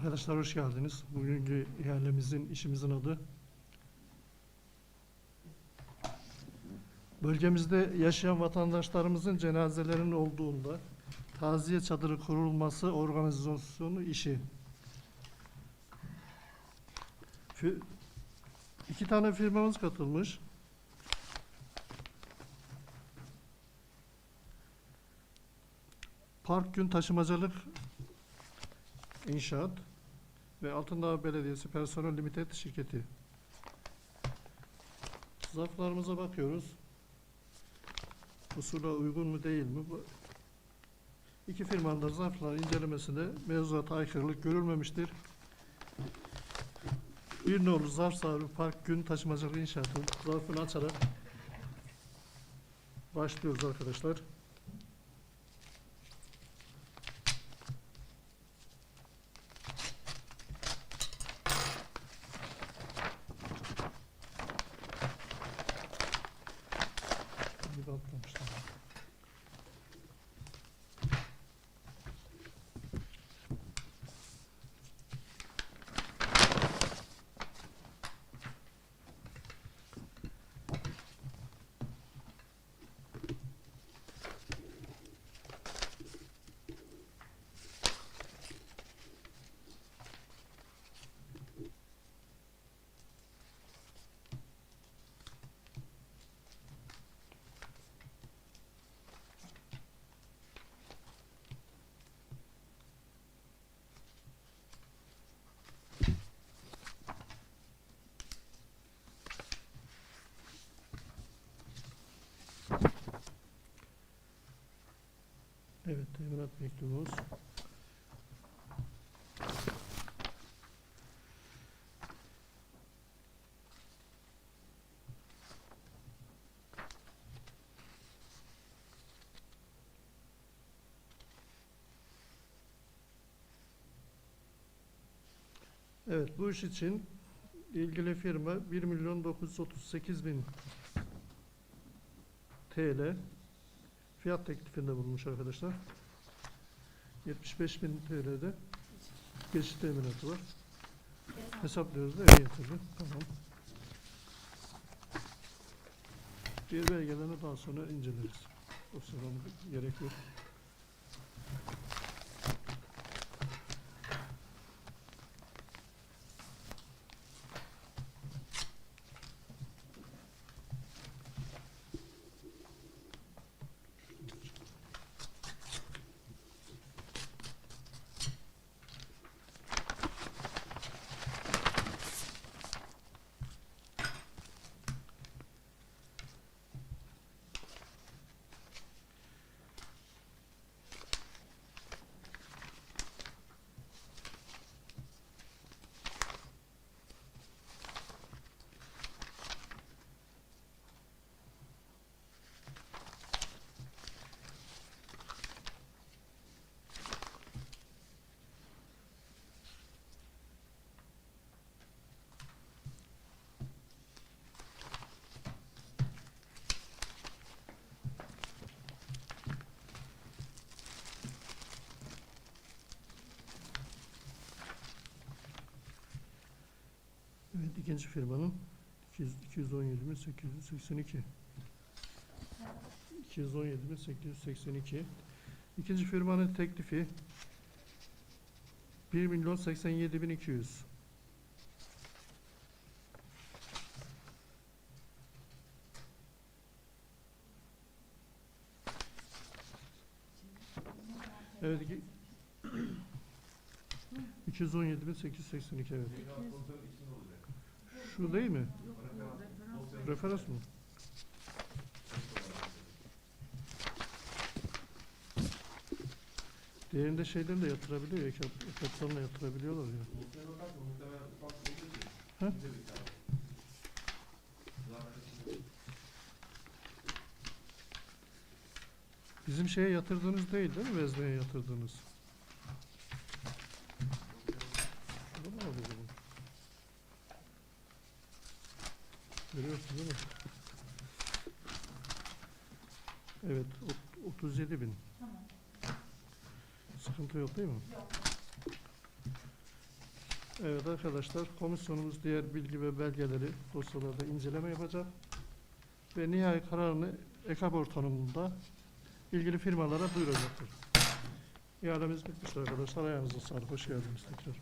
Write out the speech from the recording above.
Arkadaşlar hoş geldiniz. Bugünkü ihalemizin, işimizin adı Bölgemizde yaşayan vatandaşlarımızın cenazelerinin olduğunda taziye çadırı kurulması organizasyonu işi. Fi- İki tane firmamız katılmış. Park Gün Taşımacılık İnşaat ve Altındağ Belediyesi Personel Limited şirketi. Zarflarımıza bakıyoruz. Usula uygun mu değil mi? İki firmanın da zarflar incelemesinde mevzuata aykırılık görülmemiştir. Bir nolu zarf sahibi Park Gün Taşımacılık İnşaatı zarfını açarak başlıyoruz arkadaşlar. Bir de atlamışlar. Teminat mektubumuz. Evet, bu iş için ilgili firma 1 milyon 938 bin TL fiyat teklifinde bulunmuş arkadaşlar. 75 bin TL'de geçiş teminatı var. Hesaplıyoruz da eve yatırdı. Tamam. Diğer belgelerini daha sonra inceleriz. O sırada gerek yok. Evet ikinci firmanın 200 217.882 217.882 İkinci firmanın teklifi 1 milyon 87 bin 200 Evet iki- 217.882 evet. Şu değil mi? Referans mı? Diğerinde şeyden de yatırabiliyor ya, kapitalına yatırabiliyorlar ya. He? Bizim şeye yatırdığınız değil değil mi? Vezneye yatırdığınız. Şurada mı Görüyorsun değil mi? Evet, ot- 37 bin. Tamam. Sıkıntı yok değil mi? Yok. Evet arkadaşlar, komisyonumuz diğer bilgi ve belgeleri dosyalarda inceleme yapacak ve nihai kararını EKAB ortamında ilgili firmalara duyuracaktır. İhalemiz bitmiştir arkadaşlar. Ayağınıza sağlık. Hoş geldiniz tekrar.